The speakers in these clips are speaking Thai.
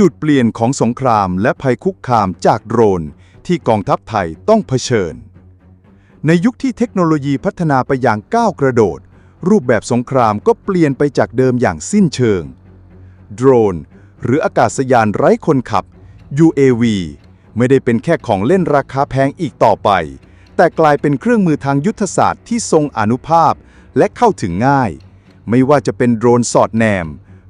จุดเปลี่ยนของสงครามและภัยคุกคามจากโดรน ที่กองทัพไทยต้องเผชิญ ในยุคที่เทคโนโลยีพัฒนาไปอย่างก้าวกระโดด รูปแบบสงครามก็เปลี่ยนไปจากเดิมอย่างสิ้นเชิง โดรน หรืออากาศยานไร้คนขับ UAV ไม่ได้เป็นแค่ของเล่นราคาแพงอีกต่อไป แต่กลายเป็นเครื่องมือทางยุทธศาสตร์ที่ทรงอนุภาพและเข้าถึงง่าย ไม่ว่าจะเป็นโดรนสอดแนม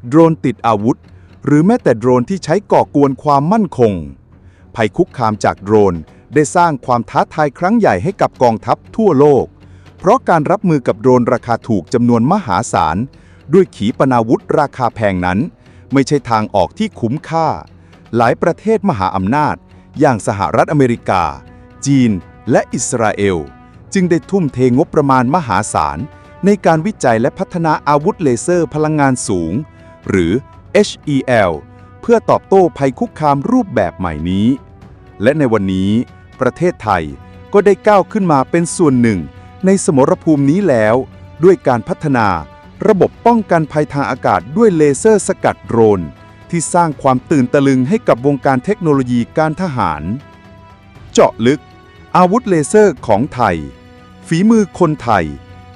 โดรนติดอาวุธ หรือแม้แต่โดรนที่ใช้ก่อกวนความมั่นคง ภัยคุกคามจากโดรนได้สร้างความท้าทายครั้งใหญ่ให้กับกองทัพทั่วโลก เพราะการรับมือกับโดรนราคาถูกจำนวนมหาศาล ด้วยขีปนาวุธราคาแพงนั้น ไม่ใช่ทางออกที่คุ้มค่า หลายประเทศมหาอำนาจ อย่างสหรัฐอเมริกา จีน และอิสราเอล จึงได้ทุ่มเทงบประมาณมหาศาล ในการวิจัยและพัฒนาอาวุธเลเซอร์พลังงานสูง หรือ HEL เพื่อตอบโต้ภัยคุกคามรูปแบบใหม่นี้ และในวันนี้ ประเทศไทยก็ได้ก้าวขึ้นมาเป็นส่วนหนึ่ง ในสมรภูมินี้แล้ว ด้วยการพัฒนาระบบป้องกันภัยทางอากาศด้วยเลเซอร์สกัดโดรน ที่สร้างความตื่นตะลึงให้กับวงการเทคโนโลยีการทหาร เจาะลึก อาวุธเลเซอร์ของไทย ฝีมือคนไทย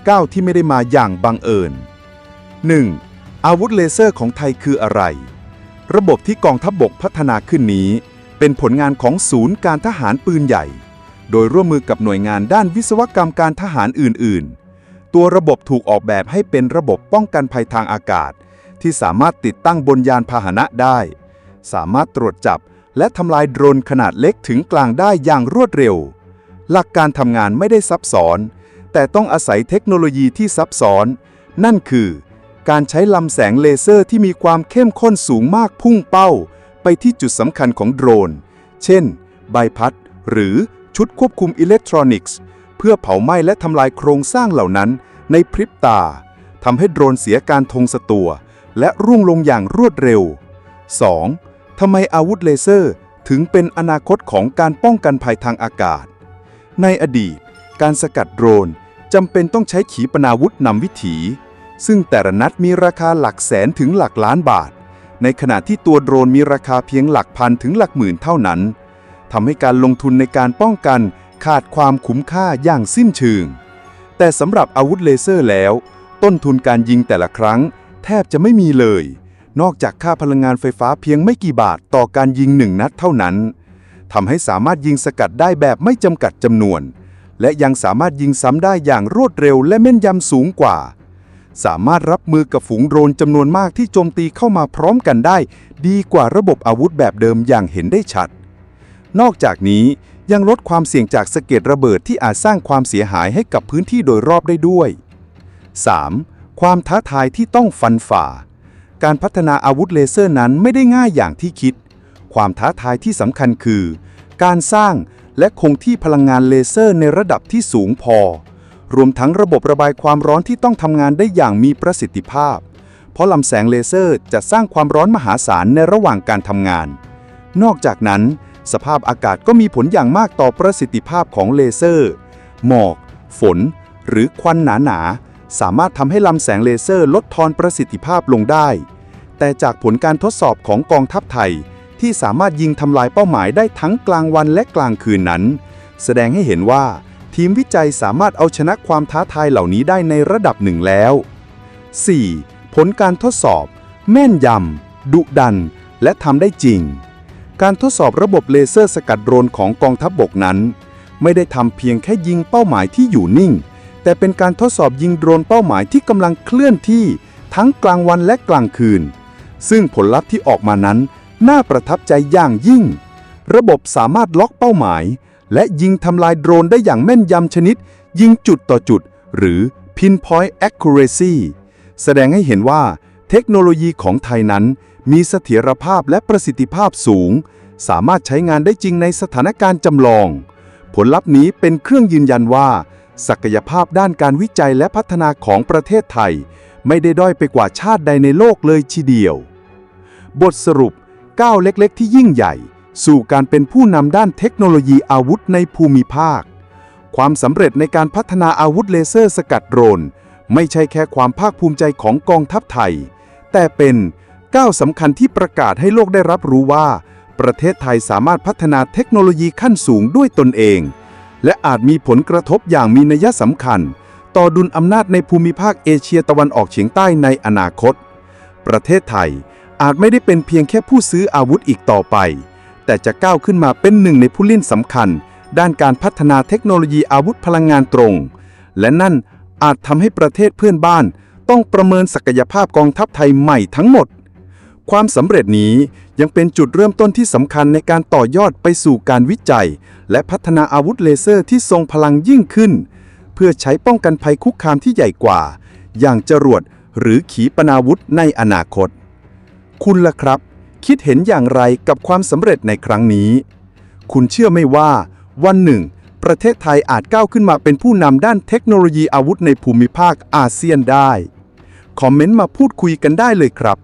ก้าวที่ไม่ได้มาอย่างบังเอิญ 1. อาวุธเลเซอร์ของไทยคืออะไร ระบบที่กองทัพบบกพัฒนาขึ้นนี้ เป็นผลงานของศูนย์การทหารปืนใหญ่ โดยร่วมมือกับหน่วยงานด้านวิศวกรรมการทหารอื่น ๆ ตัวระบบถูกออกแบบให้เป็นระบบป้องกันภัยทางอากาศ ที่สามารถติดตั้งบนยานพาหนะได้ สามารถตรวจจับและทำลายโดรนขนาดเล็กถึงกลางได้อย่างรวดเร็ว หลักการทำงานไม่ได้ซับซ้อน แต่ต้องอาศัยเทคโนโลยีที่ซับซ้อน นั่นคือ การใช้ลำแสงเลเซอร์ที่มีความเข้มข้นสูงมากพุ่งเป้า ไปที่จุดสำคัญของโดรน เช่น ใบพัด หรือชุดควบคุมอิเล็กทรอนิกส์ เพื่อเผาไหม้และทำลายโครงสร้างเหล่านั้นในพริบตาทำให้โดรนเสียการทงสตัว และร่วงลงอย่างรวดเร็ว 2. ทำไมอาวุธเลเซอร์ถึงเป็นอนาคตของการป้องกันภัยทางอากาศ ในอดีต การสกัดโดรนจำเป็นต้องใช้ขีปนาวุธนำวิถี ซึ่งแต่ละนัดมีราคาหลักแสนถึงหลักล้านบาท ในขณะที่ตัวโดรนมีราคาเพียงหลักพันถึงหลักหมื่นเท่านั้นทำให้การลงทุนในการป้องกันขาดความคุ้มค่าอย่างสิ้นเชิง แต่สำหรับอาวุธเลเซอร์แล้ว ต้นทุนการยิงแต่ละครั้ง แทบจะไม่มีเลย นอกจากค่าพลังงานไฟฟ้าเพียงไม่กี่บาทต่อการยิงหนึ่งนัดเท่านั้นทำให้สามารถยิงสกัดได้แบบไม่จำกัดจำนวน และยังสามารถยิงซ้ำได้อย่างรวดเร็วและแม่นยำสูงกว่า สามารถรับมือกับฝูงโดรนจำนวนมากที่โจมตีเข้ามาพร้อมกันได้ ดีกว่าระบบอาวุธแบบเดิมอย่างเห็นได้ชัด นอกจากนี้ยังลดความเสี่ยงจากสะเก็ดระเบิดที่อาจสร้างความเสียหายให้กับพื้นที่โดยรอบได้ด้วย 3. ความท้าทายที่ต้องฟันฝ่า การพัฒนาอาวุธเลเซอร์นั้นไม่ได้ง่ายอย่างที่คิด ความท้าทายที่สำคัญคือ การสร้างและคงที่พลังงานเลเซอร์ในระดับที่สูงพอ รวมทั้งระบบระบายความร้อนที่ต้องทำงานได้อย่างมีประสิทธิภาพ เพราะลำแสงเลเซอร์จะสร้างความร้อนมหาศาลในระหว่างการทำงาน นอกจากนั้น สภาพอากาศก็มีผลอย่างมากต่อประสิทธิภาพของเลเซอร์ หมอก ฝน หรือควันหนาๆ สามารถทำให้ลำแสงเลเซอร์ลดทอนประสิทธิภาพลงได้ แต่จากผลการทดสอบของกองทัพไทย ที่สามารถยิงทำลายเป้าหมายได้ทั้งกลางวันและกลางคืนนั้น แสดงให้เห็นว่า ทีมวิจัยสามารถเอาชนะความท้าทายเหล่านี้ได้ในระดับหนึ่งแล้ว 4. ผลการทดสอบ แม่นยำ ดุดัน และทำได้จริง การทดสอบระบบเลเซอร์สกัดโดรนของกองทัพบบกนั้น ไม่ได้ทำเพียงแค่ยิงเป้าหมายที่อยู่นิ่ง แต่เป็นการทดสอบยิงโดรนเป้าหมายที่กำลังเคลื่อนที่ ทั้งกลางวันและกลางคืน ซึ่งผลลัพธ์ที่ออกมานั้น น่าประทับใจอย่างยิ่ง ระบบสามารถล็อกเป้าหมาย และยิงทำลายโดรนได้อย่างแม่นยำชนิด ยิงจุดต่อจุด หรือ pinpoint accuracy แสดงให้เห็นว่า เทคโนโลยีของไทยนั้น มีเสถียรภาพและประสิทธิภาพสูง สามารถใช้งานได้จริงในสถานการณ์จำลอง ผลลัพธ์นี้เป็นเครื่องยืนยันว่า ศักยภาพด้านการวิจัยและพัฒนาของประเทศไทย ไม่ได้ด้อยไปกว่าชาติใดในโลกเลยทีเดียว บทสรุปก้าวเล็กๆ ที่ยิ่งใหญ่ สู่การเป็นผู้นำด้านเทคโนโลยีอาวุธในภูมิภาค ความสำเร็จในการพัฒนาอาวุธเลเซอร์สกัดโดรน ไม่ใช่แค่ความภาคภูมิใจของกองทัพไทย แต่เป็นก้าวสำคัญที่ประกาศให้โลกได้รับรู้ว่า ประเทศไทยสามารถพัฒนาเทคโนโลยีขั้นสูงด้วยตนเอง และอาจมีผลกระทบอย่างมีนัยสำคัญ ต่อดุลอำนาจในภูมิภาคเอเชียตะวันออกเฉียงใต้ในอนาคต ประเทศไทยอาจไม่ได้เป็นเพียงแค่ผู้ซื้ออาวุธอีกต่อไป แต่จะก้าวขึ้นมาเป็นหนึ่งในผู้เล่นสำคัญ ด้านการพัฒนาเทคโนโลยีอาวุธพลังงานตรง และนั่นอาจทำให้ประเทศเพื่อนบ้าน ต้องประเมินศักยภาพกองทัพไทยใหม่ทั้งหมด ความสำเร็จนี้ยังเป็นจุดเริ่มต้นที่สำคัญในการต่อยอดไปสู่การวิจัย และพัฒนาอาวุธเลเซอร์ที่ทรงพลังยิ่งขึ้น เพื่อใช้ป้องกันภัยคุกคามที่ใหญ่กว่า อย่างจรวดหรือขีปนาวุธในอนาคต คุณล่ะครับ คิดเห็นอย่างไรกับความสำเร็จในครั้งนี้ คุณเชื่อไหม่ว่า วันหนึ่ง ประเทศไทยอาจก้าวขึ้นมาเป็นผู้นำด้านเทคโนโลยีอาวุธในภูมิภาคอาเซียนได้ คอมเมนต์มาพูดคุยกันได้เลยครับ